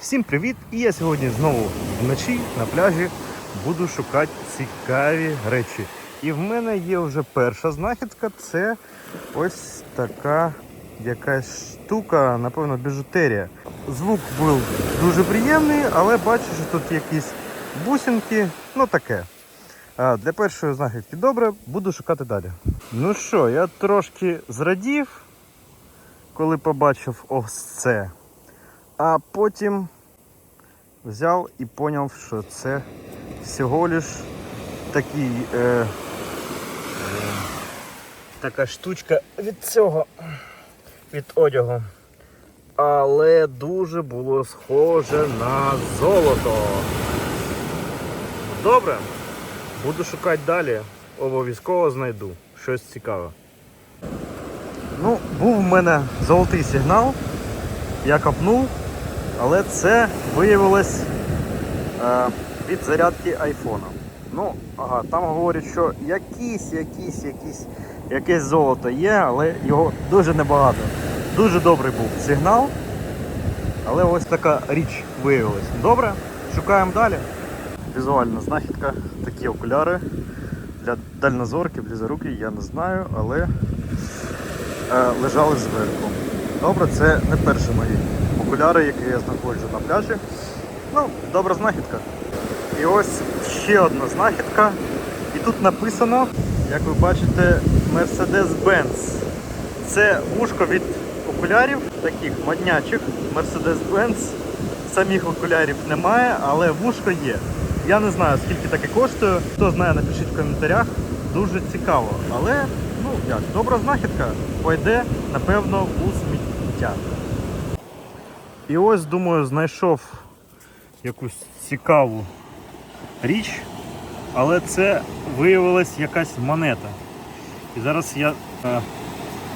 Всім привіт! І я сьогодні знову вночі на пляжі буду шукати цікаві речі. І в мене є вже перша знахідка. Це ось така якась штука, напевно, біжутерія. Звук був дуже приємний, але бачу, що тут якісь бусинки, ну таке. А для першої знахідки добре, буду шукати далі. Ну що, я трошки зрадів, коли побачив ось це. А потім взяв і зрозумів, що це всього лиш такий, е, е, така штучка від цього, від одягу. Але дуже було схоже на золото. Добре, буду шукати далі. Обов'язково знайду щось цікаве. Ну, був в мене золотий сигнал. Я копнув, але це виявилось е, від зарядки айфона. Ну, ага, там говорять, що якісь, якісь, якісь, якесь золото є, але його дуже небагато. Дуже добрий був сигнал. Але ось така річ виявилась. Добре, шукаємо далі. Візуальна знахідка, такі окуляри для дальнозорки, близоруки, я не знаю, але е, лежали зверху. Добре, це не перші мої окуляри, які я знаходжу на пляжі. Ну, добра знахідка. І ось ще одна знахідка. І тут написано, як ви бачите, Mercedes-Benz. Це вушко від окулярів, таких моднячих. Mercedes-Benz. Самих окулярів немає, але вушко є. Я не знаю, скільки таке коштує. Хто знає, напишіть в коментарях. Дуже цікаво. Але, ну як, добра знахідка пойде, напевно, у сміття. І ось, думаю, знайшов якусь цікаву річ, але це виявилась якась монета. І зараз я е,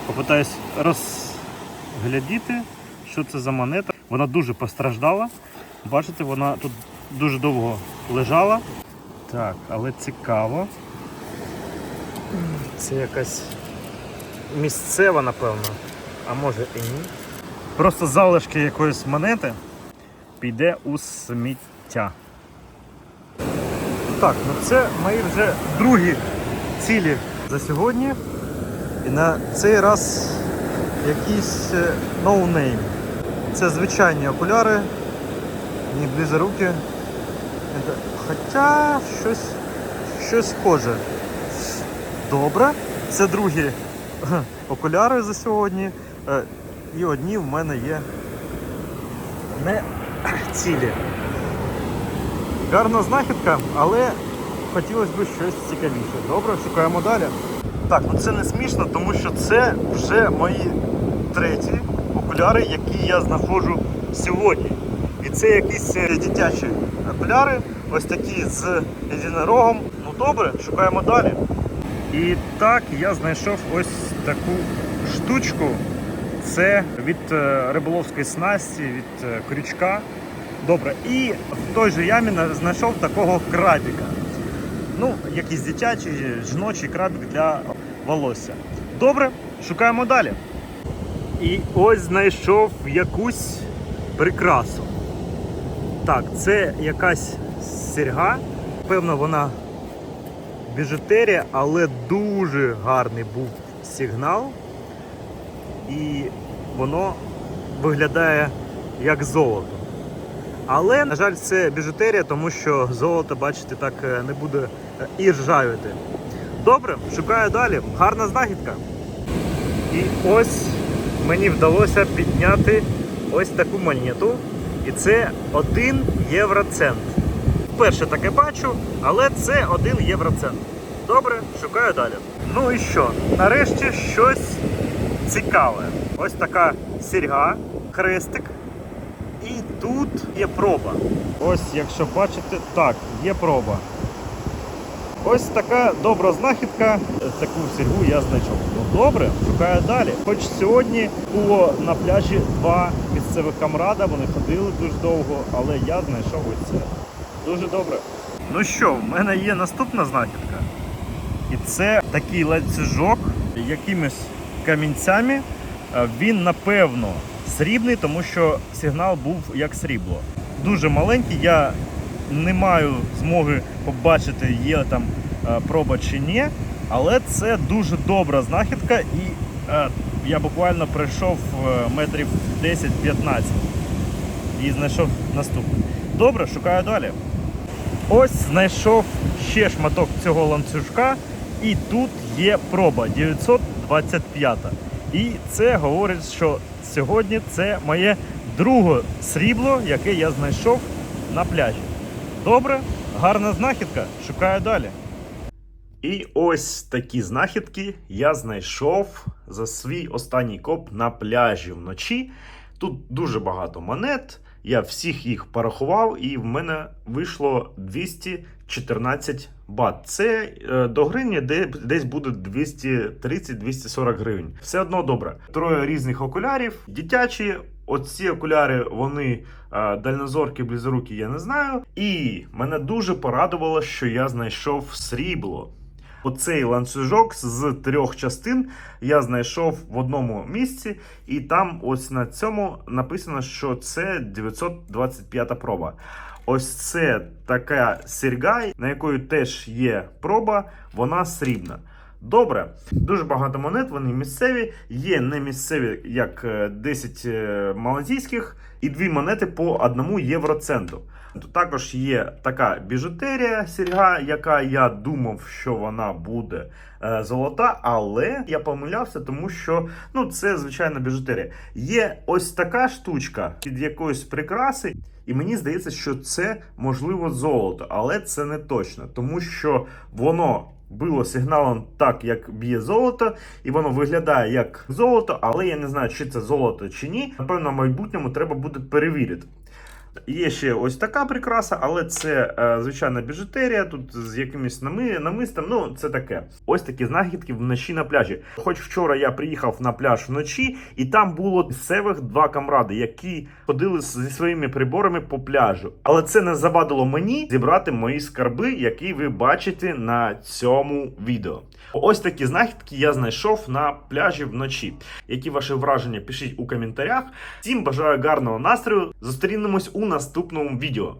попитаюсь розглядіти, що це за монета. Вона дуже постраждала. Бачите, вона тут дуже довго лежала. Так, але цікаво. Це якась місцева, напевно, а може і ні. Просто залишки якоїсь монети піде у сміття. Так, ну це мої вже другі цілі за сьогодні. І на цей раз якийсь е, ноунейм. Це звичайні окуляри, не близоруки. Це- Хоча щось, щось схоже. Добре. Це другі кхе, окуляри за сьогодні. І одні в мене є не цілі. Гарна знахідка, але хотілося б щось цікавіше. Добре, шукаємо далі. Так, ну це не смішно, тому що це вже мої треті окуляри, які я знаходжу сьогодні. І це якісь е, дитячі окуляри, ось такі з єдинорогом. Ну добре, шукаємо далі. І так я знайшов ось таку штучку. Це від е, риболовської снасті, від е, крючка. Добре, і в той же ямі знайшов такого крабіка. Ну, якийсь дитячий, жіночий крабік для волосся. Добре, шукаємо далі. І ось знайшов якусь прикрасу. Так, це якась серьга. Певно, вона біжутерія, але дуже гарний був сигнал. І воно виглядає як золото. Але, на жаль, це біжутерія, тому що золото, бачите, так е, не буде е, і ржавіти. Добре, шукаю далі. Гарна знахідка. І ось мені вдалося підняти ось таку монету. І це 1 євроцент. Вперше таке бачу, але це 1 євроцент. Добре, шукаю далі. Ну і що? Нарешті щось цікаве. Ось така сірга, хрестик. І тут є проба. Ось, якщо бачите, так, є проба. Ось така добра знахідка. Таку сіргу я знайшов. Ну добре, шукаю далі. Хоч сьогодні було на пляжі два місцевих камрада, вони ходили дуже довго, але я знайшов ось це. Дуже добре. Ну що, в мене є наступна знахідка. І це такий ланцюжок якимись камінцями. Е, Він напевно срібний, тому що сигнал був як срібло. Дуже маленький, я не маю змоги побачити, є там е, проба чи ні, але це дуже добра знахідка, і е, я буквально пройшов е, метрів 10-15 і знайшов наступний. Добре, шукаю далі. Ось знайшов ще шматок цього ланцюжка, і тут є проба 925. І це говорить, що сьогодні це моє друге срібло, яке я знайшов на пляжі. Добре, гарна знахідка. Шукаю далі. І ось такі знахідки я знайшов за свій останній коп на пляжі вночі. Тут дуже багато монет. Я всіх їх порахував, і в мене вийшло 214 бат. Це е, до гривні, де десь буде 230-240 гривень. Все одно добре. Троє різних окулярів, дитячі. Оці окуляри, вони е, дальнозоркі, близорукі, я не знаю. І мене дуже порадувало, що я знайшов срібло. Оцей ланцюжок з трьох частин я знайшов в одному місці, і там ось на цьому написано, що це 925 проба. Ось це така серьга, на якої теж є проба, вона срібна. Добре, дуже багато монет, вони місцеві, є не місцеві, як е, 10 е, малазійських, і дві монети по одному євроценту. Тут також є така біжутерія серьга, яка я думав, що вона буде е, золота, але я помилявся, тому що ну, це звичайна біжутерія. Є ось така штучка під якоюсь прикраси, і мені здається, що це можливо золото, але це не точно, тому що воно. Било сигналом так, як б'є золото, і воно виглядає як золото, але я не знаю, чи це золото чи ні. Напевно, в майбутньому треба буде перевірити. Є ще ось така прикраса, але це е, звичайна біжутерія, тут з якимось нами, намистом. Ну, це таке. Ось такі знахідки вночі на пляжі. Хоч вчора я приїхав на пляж вночі, і там було місцевих два камради, які ходили зі своїми приборами по пляжу. Але це не завадило мені зібрати мої скарби, які ви бачите на цьому відео. Ось такі знахідки я знайшов на пляжі вночі. Які ваші враження пишіть у коментарях. Всім бажаю гарного настрою. Зустрінемось у наступному відео.